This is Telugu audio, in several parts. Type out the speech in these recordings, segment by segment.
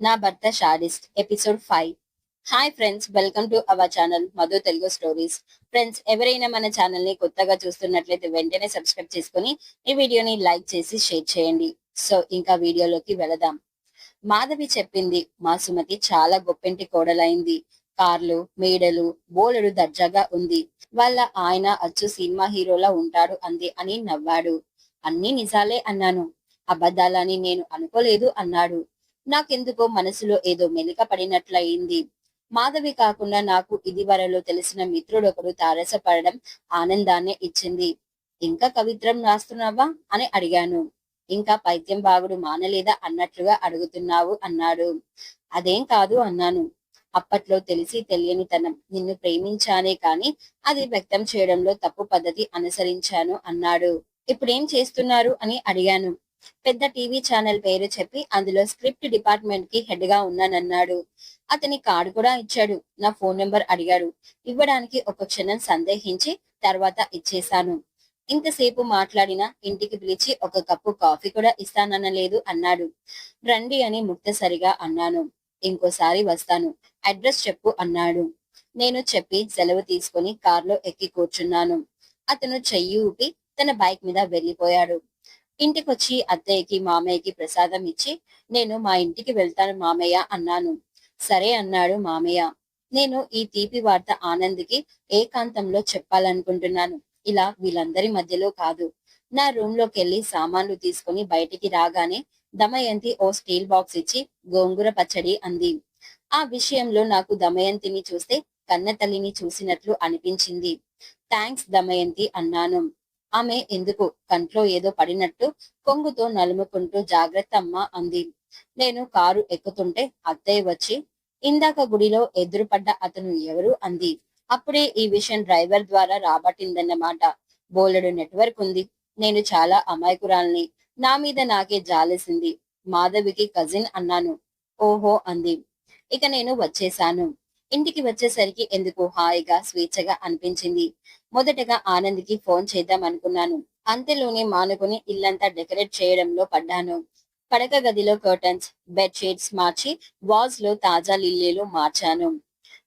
నా భర్త షారిస్ట్ episode five. Hi friends welcome to our channel Madhu Telugu stories. Friends ఎవరైనా మన ఛానల్ని కొత్తగా చూస్తున్నట్లయితే వెంటనే సబ్స్క్రైబ్ చేసుకుని ఈ వీడియోని లైక్ చేసి షేర్ చేయండి. సో ఇంకా వీడియోలోకి వెళదాం. మాధవి చెప్పింది మా సుమతి చాలా గొప్పింటి కోడలైంది. కార్లు మేడలు బోలెడు దర్జాగా ఉంది. వాళ్ళ ఆయన అచ్చు సినిమా హీరోలా ఉంటాడు అంది అని నవ్వాడు. అన్ని నిజాలే అన్నాను. అబద్ధాలని నేను అనుకోలేదు అన్నాడు. నాకెందుకో మనసులో ఏదో మెలిక పడినట్లయింది. మాధవి కాకుండా నాకు ఇదివరలో తెలిసిన మిత్రుడొకడు తారసపడడం ఆనందాన్ని ఇచ్చింది. ఇంకా కవిత్రం రాస్తున్నావా? అని అడిగాను. ఇంకా పైత్యం బాగుడు మానలేదా అన్నట్లుగా అడుగుతున్నావు అన్నాడు. అదేం కాదు అన్నాను. అప్పట్లో తెలిసి తెలియని తనం నిన్ను ప్రేమించానే కాని అది వ్యక్తం చేయడంలో తప్పు పద్ధతి అనుసరించాను అన్నాడు. ఇప్పుడేం చేస్తున్నారు? అని అడిగాను. పెద్ద టీవీ ఛానల్ పేరు చెప్పి అందులో స్క్రిప్ట్ డిపార్ట్మెంట్కి హెడ్గా ఉన్నానన్నాడు. అతని కార్డు కూడా ఇచ్చాడు. నా ఫోన్ నెంబర్ అడిగాడు. ఇవ్వడానికి ఒక క్షణం సందేహించి తర్వాత ఇచ్చేశాను. ఇంతసేపు మాట్లాడినా ఇంటికి పిలిచి ఒక కప్పు కాఫీ కూడా ఇస్తాననలేదు అన్నాడు. రండి అని ముక్తసరిగా అన్నాను. ఇంకోసారి వస్తాను. అడ్రస్ చెప్పు అన్నాడు. నేను చెప్పి సెలవు తీసుకుని కార్లో ఎక్కి కూర్చున్నాను. అతను చెయ్యి ఊపి తన బైక్ మీద ఇంటికి ఇంటికొచ్చి అత్తయ్యకి మామయ్యకి ప్రసాదం ఇచ్చి నేను మా ఇంటికి వెళ్తాను మామయ్య అన్నాను. సరే అన్నాడు మామయ్య. నేను ఈ తీపి వార్త ఆనంద్కి ఏకాంతంలో చెప్పాలనుకుంటున్నాను. ఇలా వీళ్ళందరి మధ్యలో కాదు. నా రూమ్లోకి వెళ్ళి సామాన్లు తీసుకుని బయటికి రాగానే దమయంతి ఓ స్టీల్ బాక్స్ ఇచ్చి గోంగూర పచ్చడి అంది. ఆ విషయంలో నాకు దమయంతిని చూస్తే కన్న తల్లిని చూసినట్లు అనిపించింది. థ్యాంక్స్ దమయంతి అన్నాను. ఆమె ఎందుకు కంట్లో ఏదో పడినట్టు కొంగుతో నలుముకుంటూ జాగ్రత్త అమ్మా అంది. నేను కారు ఎక్కుతుంటే అత్తయ్య వచ్చి ఇందాక గుడిలో ఎదురుపడ్డ అతను ఎవరు? అంది. అప్పుడే ఈ విషయం డ్రైవర్ ద్వారా రాబట్టిందన్నమాట. బోలెడు నెట్వర్క్ ఉంది. నేను చాలా అమాయకురాల్ని. నా మీద నాకే జాలేసింది. మాధవికి కజిన్ అన్నాను. ఓహో అంది. ఇక నేను వచ్చేశాను. ఇంటికి వచ్చేసరికి ఎందుకు హాయిగా స్వేచ్ఛగా అనిపించింది. మొదటగా ఆనంద్కి ఫోన్ చేద్దాం అనుకున్నాను. అంతలోనే మానుకుని ఇల్లంతా డెకరేట్ చేయడంలో పడ్డాను. పడక గదిలో కర్టన్స్ బెడ్ షీట్స్ మార్చి వాల్స్లో తాజా లిల్లీలు మార్చాను.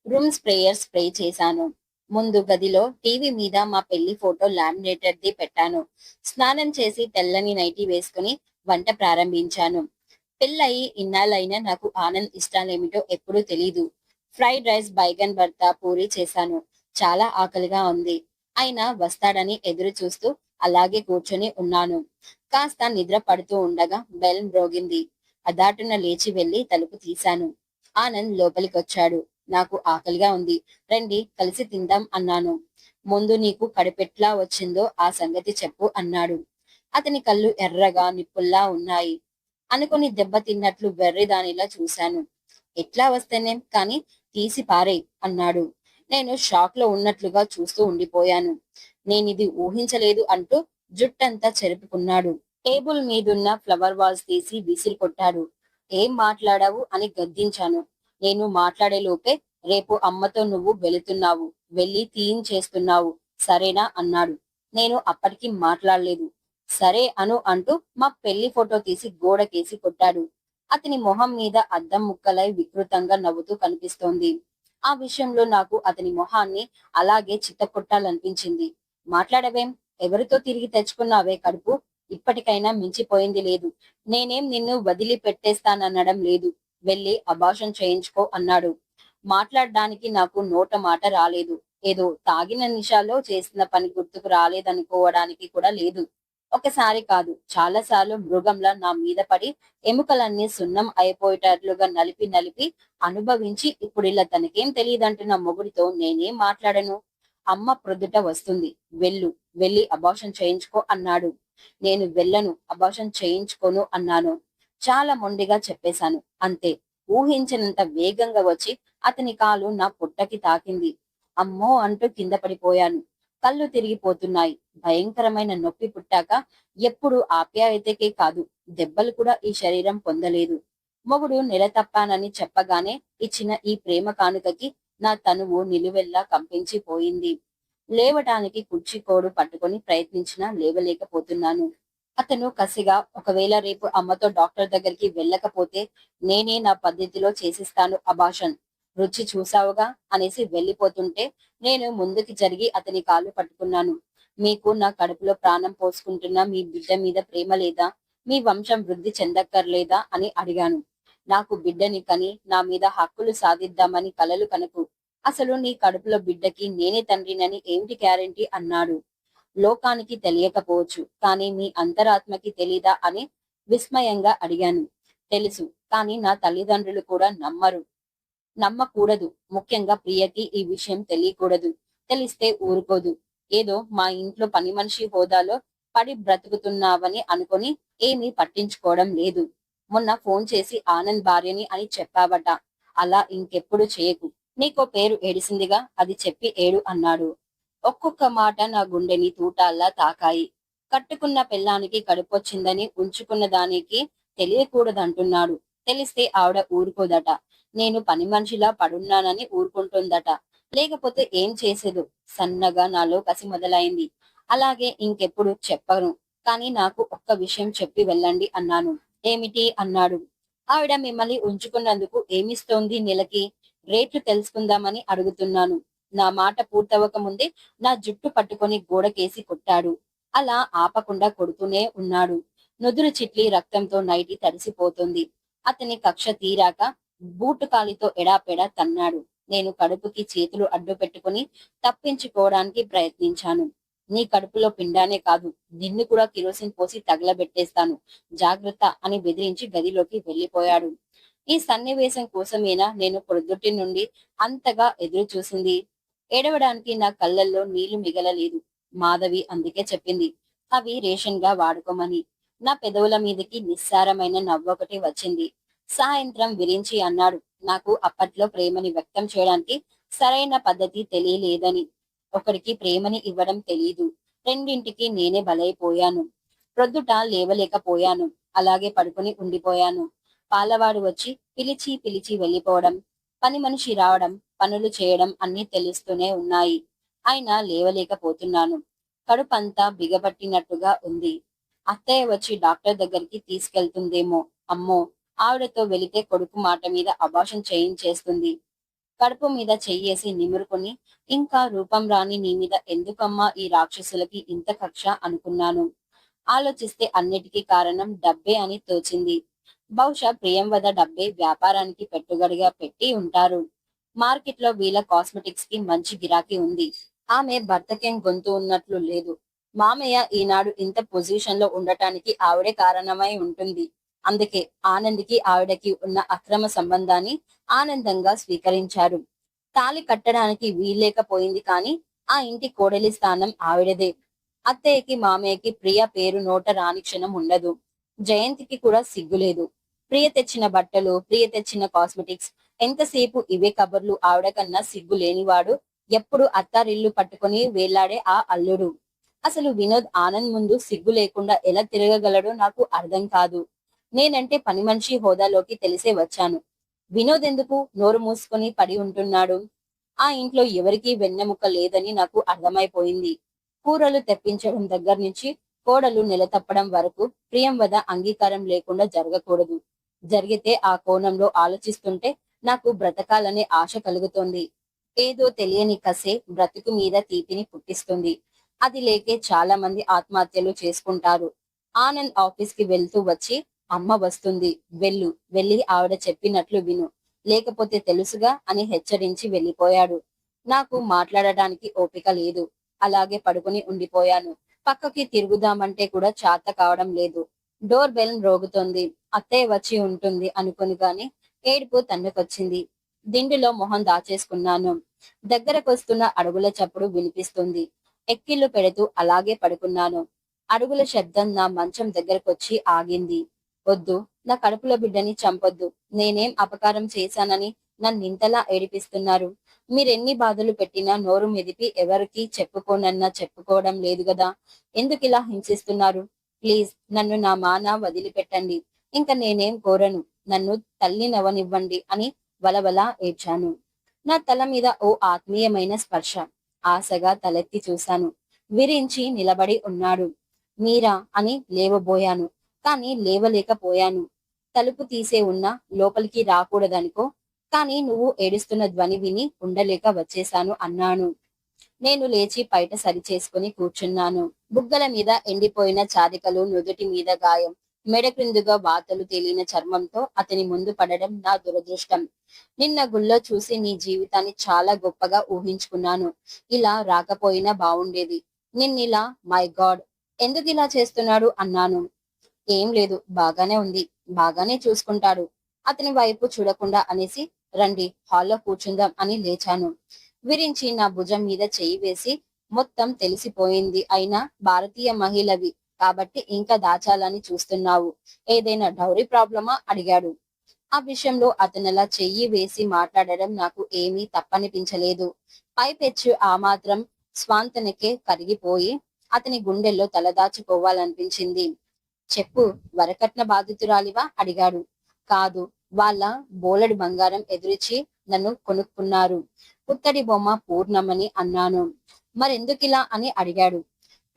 రూమ్ స్ప్రేయర్ స్ప్రే చేశాను. ముందు గదిలో టీవీ మీద మా పెళ్ళి ఫోటో లామినేటర్ ది పెట్టాను. స్నానం చేసి తెల్లని నైటీ వేసుకుని వంట ప్రారంభించాను. పెళ్ళయి ఇన్నాళ్ళైనా నాకు ఆనంద్ ఇష్టాలేమిటో ఎప్పుడూ తెలీదు. ఫ్రైడ్ రైస్ బైగన్ భర్త పూరి చేశాను. చాలా ఆకలిగా ఉంది. అయినా వస్తాడని ఎదురు చూస్తూ అలాగే కూర్చొని ఉన్నాను. కాస్త నిద్ర పడుతూ ఉండగా బెల్ మ్రోగింది. అదాటున లేచి వెళ్ళి తలుపు తీశాను. ఆనంద్ లోపలికొచ్చాడు. నాకు ఆకలిగా ఉంది. రండి కలిసి తిందాం అన్నాను. ముందు నీకు కడిపెట్లా వచ్చిందో ఆ సంగతి చెప్పు అన్నాడు. అతని కళ్ళు ఎర్రగా నిప్పుల్లా ఉన్నాయి. అనుకుని దెబ్బ తిన్నట్లు వెర్రి దానిలా చూశాను. ఎట్లా వస్తేనేం కానీ తీసి పారే అన్నాడు. నేను షాక్లో ఉన్నట్లుగా చూస్తూ ఉండిపోయాను. నేనిది ఊహించలేదు అంటూ జుట్టంతా చెరుపుకున్నాడు. టేబుల్ మీదున్న ఫ్లవర్ వాల్స్ తీసి విసిరి కొట్టాడు. ఏం మాట్లాడావు? అని గద్దించాను. నేను మాట్లాడే లోపే రేపు అమ్మతో నువ్వు వెళుతున్నావు. వెళ్ళి తీయించేస్తున్నావు సరేనా? అన్నాడు. నేను అప్పటికి మాట్లాడలేదు. సరే అను అంటూ మా పెళ్ళి ఫోటో తీసి గోడకేసి కొట్టాడు. అతని మొహం మీద అద్దం ముక్కలై వికృతంగా నవ్వుతూ కనిపిస్తోంది. ఆ విషయంలో నాకు అతని మొహాన్ని అలాగే చిత్తకొట్టాలనిపించింది మాట్లాడవేం? ఎవరితో తిరిగి తెచ్చుకున్నావే కడుపు? ఇప్పటికైనా మించిపోయింది లేదు. నేనేం నిన్ను వదిలి పెట్టేస్తాననడం లేదు. వెళ్ళి అభాషం చేయించుకో అన్నాడు. మాట్లాడడానికి నాకు నోట మాట రాలేదు. ఏదో తాగిన నిషాలో చేసిన పని గుర్తుకు రాలేదనుకోవడానికి కూడా లేదు. ఒకసారి కాదు చాలా సార్లు మృగంలా నా మీద పడి ఎముకలన్నీ సున్నం అయిపోయేటట్లుగా నలిపి నలిపి అనుభవించి ఇప్పుడు ఇలా తనకేం తెలియదంటున్న మొగుడితో నేనేం మాట్లాడను? అమ్మ ప్రొద్దుట వస్తుంది. వెళ్ళు వెళ్ళి అబాషన్ చేయించుకో అన్నాడు. నేను వెళ్ళను అబాషన్ చేయించుకోను అన్నాను. చాలా మొండిగా చెప్పేశాను. అంతే. ఊహించినంత వేగంగా వచ్చి అతని కాలు నా పుట్టకి తాకింది. అమ్మో అంటూ కింద పడిపోయాను. కళ్ళు తిరిగిపోతున్నాయి. భయంకరమైన నొప్పి పుట్టాక ఎప్పుడు ఆప్యాయతకే కాదు దెబ్బలు కూడా ఈ శరీరం పొందలేదు. మొగుడు నెల తప్పానని చెప్పగానే ఇచ్చిన ఈ ప్రేమ కానుకకి నా తనువు నిలువెల్లా కంపించిపోయింది. లేవటానికి కుర్చీకోడు పట్టుకొని ప్రయత్నించినా లేవలేకపోతున్నాను. అతను కసిగా ఒకవేళ రేపు అమ్మతో డాక్టర్ దగ్గరికి వెళ్ళకపోతే నేనే నా పద్ధతిలో చేసిస్తాను అభాషన్. రుచి చూసావుగా అనేసి వెళ్ళిపోతుంటే నేను ముందుకి జరిగి అతని కాళ్ళు పట్టుకున్నాను. మీకు నా కడుపులో ప్రాణం పోసుకుంటున్న మీ బిడ్డ మీద ప్రేమ లేదా? మీ వంశం వృద్ధి చెందక్కర్లేదా? అని అడిగాను. నాకు బిడ్డని కని నా మీద హక్కులు సాధిద్దామని కలలు కనుకు అసలు నీ కడుపులో బిడ్డకి నేనే తండ్రినని ఏమిటి గ్యారెంటీ? అన్నాడు. లోకానికి తెలియకపోవచ్చు కానీ మీ అంతరాత్మకి తెలీదా? అని విస్మయంగా అడిగాను. తెలుసు కానీ నా తల్లిదండ్రులు కూడా నమ్మరు. నమ్మకూడదు. ముఖ్యంగా ప్రియకి ఈ విషయం తెలియకూడదు. తెలిస్తే ఊరుకోదు. ఏదో మా ఇంట్లో పని మనిషి హోదాలో పడి బ్రతుకుతున్నావని అనుకొని ఏమీ పట్టించుకోవడం లేదు. మొన్న ఫోన్ చేసి ఆనంద్ భార్యని అని చెప్పావట. అలా ఇంకెప్పుడు చేయకు. నీకో పేరు ఏడిసిందిగా అది చెప్పి ఏడు అన్నాడు. ఒక్కొక్క మాట నా గుండెని తూటాల్లా తాకాయి. కట్టుకున్న పెళ్ళానికి కడుపొచ్చిందని ఉంచుకున్న దానికి తెలియకూడదంటున్నాడు. తెలిస్తే ఆవిడ ఊరుకోదట. నేను పని మనిషిలా పడున్నానని ఊరుకుంటుందట. లేకపోతే ఏం చేసేదు? సన్నగా నాలో కసి మొదలైంది. అలాగే ఇంకెప్పుడు చెప్పను. కానీ నాకు ఒక్క విషయం చెప్పి వెళ్ళండి అన్నాను. ఏమిటి? అన్నాడు. ఆవిడ మిమ్మల్ని ఉంచుకున్నందుకు ఏమిస్తోంది నెలకి? రేట్లు తెలుసుకుందామని అడుగుతున్నాను. నా మాట పూర్తవక ముందే నా జుట్టు పట్టుకొని గోడకేసి కొట్టాడు. అలా ఆపకుండా కొడుతూనే ఉన్నాడు. నుదురు చిట్లి రక్తంతో నైటి తడిసిపోతుంది. అతని కక్ష తీరాక బూటు కాలితో ఎడాపెడా తన్నాడు. నేను కడుపుకి చేతులు అడ్డు పెట్టుకుని తప్పించుకోవడానికి ప్రయత్నించాను. నీ కడుపులో పిండానే కాదు నిన్ను కూడా కిరోసిన్ పోసి తగలబెట్టేస్తాను. జాగ్రత్త అని బెదిరించి గదిలోకి వెళ్ళిపోయాడు ఈ సన్నివేశం కోసమేనా నేను పొద్దుటి నుండి అంతగా ఎదురు చూసింది ఏడవడానికి నా కళ్ళల్లో నీళ్ళు మిగలలేదు మాధవి అందుకే చెప్పింది. అవి రేషన్గా వాడుకోమని. నా పెదవుల మీదకి నిస్సారమైన నవ్వొకటి వచ్చింది. సాయంత్రం విరించి అన్నాడు. నాకు అప్పట్లో ప్రేమని వ్యక్తం చేయడానికి సరైన పద్ధతి తెలియలేదని. ఒకరికి ప్రేమని ఇవ్వడం తెలీదు. రెండింటికి నేనే బలైపోయాను. ప్రొద్దుట లేవలేకపోయాను. అలాగే పడుకుని ఉండిపోయాను. పాలవాడు వచ్చి పిలిచి పిలిచి వెళ్ళిపోవడం పని మనిషి రావడం పనులు చేయడం అన్ని తెలుస్తూనే ఉన్నాయి. అయినా లేవలేకపోతున్నాను. కడుపంతా బిగబట్టినట్టుగా ఉంది. అత్తయ్య వచ్చి డాక్టర్ దగ్గరికి తీసుకెళ్తుందేమో. అమ్మో! ఆవిడతో వెళితే కొడుకు మాట మీద అభాషం చేయించేస్తుంది. కడుపు మీద చెయ్యేసి నిమురుకొని ఇంకా రూపం రాని నీ మీద ఎందుకమ్మా ఈ రాక్షసులకి ఇంత కక్ష అనుకున్నాను? ఆలోచిస్తే అన్నిటికీ కారణం డబ్బే అని తోచింది. బహుశా ప్రియంవద డబ్బే వ్యాపారానికి పెట్టుబడిగా పెట్టి ఉంటారు. మార్కెట్లో వీళ్ళ కాస్మెటిక్స్కి మంచి గిరాకీ ఉంది. ఆమె భర్తకేం గొంతు ఉన్నట్లు లేదు. మామయ్య ఈనాడు ఇంత పొజిషన్లో ఉండటానికి ఆవిడే కారణమై ఉంటుంది. అందుకే ఆనంద్కి ఆవిడకి ఉన్న అక్రమ సంబంధాన్ని ఆనందంగా స్వీకరించారు. తాలి కట్టడానికి వీల్లేకపోయింది కానీ ఆ ఇంటి కోడలి స్థానం ఆవిడదే. అత్తయ్యకి మామయ్యకి ప్రియ పేరు నోట రాని క్షణం ఉండదు. జయంతికి కూడా సిగ్గులేదు. ప్రియ తెచ్చిన బట్టలు ప్రియ తెచ్చిన కాస్మెటిక్స్ ఎంతసేపు ఇవే కబర్లు ఆవిడ కన్నా సిగ్గు లేనివాడు ఎప్పుడు అత్తారిల్లు పట్టుకొని వేలాడే ఆ అల్లుడు. అసలు వినోద్ ఆనంద్ ముందు సిగ్గు లేకుండా ఎలా తిరగగలడో నాకు అర్థం కాదు. నేనంటే పని మనిషి హోదాలోకి తెలిసే వచ్చాను. వినోద్ ఎందుకు నోరు మూసుకొని పడి ఉంటున్నాడు? ఆ ఇంట్లో ఎవరికీ వెన్నెముక లేదని నాకు అర్థమైపోయింది. కూరలు తెప్పించడం దగ్గర నుంచి కోడలు నిలతప్పడం వరకు ప్రియం వద అంగీకారం లేకుండా జరగకూడదు. జరిగితే ఆ కోణంలో ఆలోచిస్తుంటే నాకు బ్రతకాలనే ఆశ కలుగుతోంది. ఏదో తెలియని కసే బ్రతుకు మీద తీపిని పుట్టిస్తుంది. అది లేకే చాలా మంది ఆత్మహత్యలు చేసుకుంటారు. ఆనంద్ ఆఫీస్కి వెళ్తూ వచ్చి అమ్మ వస్తుంది వెళ్ళు వెళ్ళి ఆవిడ చెప్పినట్లు విను. లేకపోతే తెలుసుగా అని హెచ్చరించి వెళ్ళిపోయాడు. నాకు మాట్లాడడానికి ఓపిక లేదు. అలాగే పడుకుని ఉండిపోయాను. పక్కకి తిరుగుదామంటే కూడా చాత కావడం లేదు. డోర్ బెల్ రోగుతోంది. అత్తయ్య వచ్చి ఉంటుంది అనుకుని గాని ఏడుపు తన్నుకొచ్చింది. దిండులో మొహం దాచేసుకున్నాను. దగ్గరకొస్తున్న అడుగుల చప్పుడు వినిపిస్తుంది. ఎక్కిళ్ళు పెడుతూ అలాగే పడుకున్నాను. అడుగుల శబ్దం నా మంచం దగ్గరకొచ్చి ఆగింది. వద్దు నా కడుపులో బిడ్డని చంపొద్దు. నేనేం అపకారం చేశానని నన్నింతలా ఏడిపిస్తున్నారు. మీరెన్ని బాధలు పెట్టినా నోరు మెదిపి ఎవరికి చెప్పుకోనన్నా చెప్పుకోవడం లేదు కదా ఎందుకు ఇలా హింసిస్తున్నారు? ప్లీజ్ నన్ను నా మాన వదిలిపెట్టండి. ఇంకా నేనేం కోరను? నన్ను తల్లి నవ్వనివ్వండి అని వలవల ఏడ్చాను. నా తల మీద ఓ ఆత్మీయమైన స్పర్శ. ఆశగా తలెత్తి చూశాను. విరించి నిలబడి ఉన్నాడు. మీరా అని లేవబోయాను. కానీ లేవలేకపోయాను. తలుపు తీసే ఉన్నా లోపలికి రాకూడదనుకో కానీ నువ్వు ఏడుస్తున్న ధ్వని విని ఉండలేక వచ్చేశాను అన్నాను. నేను లేచి బయట సరిచేసుకుని కూర్చున్నాను. బుగ్గల మీద ఎండిపోయిన చారికలు నుదుటి మీద గాయం మెడ క్రిందుగా వాతలు తేలిన చర్మంతో అతని ముందు పడడం నా దురదృష్టం. నిన్న గుళ్ళో చూసి నీ జీవితాన్ని చాలా గొప్పగా ఊహించుకున్నాను. ఇలా రాకపోయినా బాగుండేది నిన్నిలా మై గాడ్ ఎందుకు ఇలా చేస్తున్నాడు? అన్నాను. ఏం లేదు బాగానే ఉంది బాగానే చూసుకుంటాడు. అతని వైపు చూడకుండా అనేసి రండి హాల్లో కూర్చుందాం అని లేచాను. విరించి నా భుజం మీద చెయ్యి వేసి మొత్తం తెలిసిపోయింది అయినా భారతీయ మహిళవి కాబట్టి ఇంకా దాచాలని చూస్తున్నావు. ఏదైనా డౌరీ ప్రాబ్లమా? అడిగాడు. ఆ విషయంలో అతనలా చెయ్యి వేసి మాట్లాడడం నాకు ఏమీ తప్పనిపించలేదు. పైపెచ్చు ఆ మాత్రం స్వాంతనకే కరిగిపోయి అతని గుండెల్లో తలదాచుకోవాలనిపించింది. చెప్పు వరకట్న బాధితురాలివా? అడిగాడు. కాదు వాళ్ళ బోలెడు బంగారం ఎదురిచి నన్ను కొనుక్కున్నారు. పుత్తడి బొమ్మ పూర్ణమని అన్నాను. మరెందుకిలా అని అడిగాడు.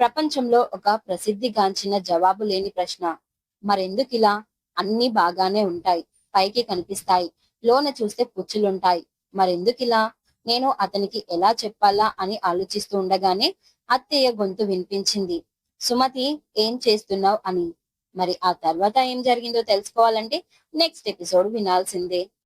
ప్రపంచంలో ఒక ప్రసిద్ధిగాంచిన జవాబు లేని ప్రశ్న. మరెందుకిలా? అన్ని బాగానే ఉంటాయి పైకి కనిపిస్తాయి లోన చూస్తే పుచ్చులుంటాయి. మరెందుకిలా? నేను అతనికి ఎలా చెప్పాలా అని ఆలోచిస్తూ ఉండగానే అత్తయ్య గొంతు వినిపించింది. సుమతి ఏం చేస్తున్నావు అని. మరి ఆ తర్వాత ఏం జరిగిందో తెలుసుకోవాలంటే నెక్స్ట్ ఎపిసోడ్ వినాల్సిందే.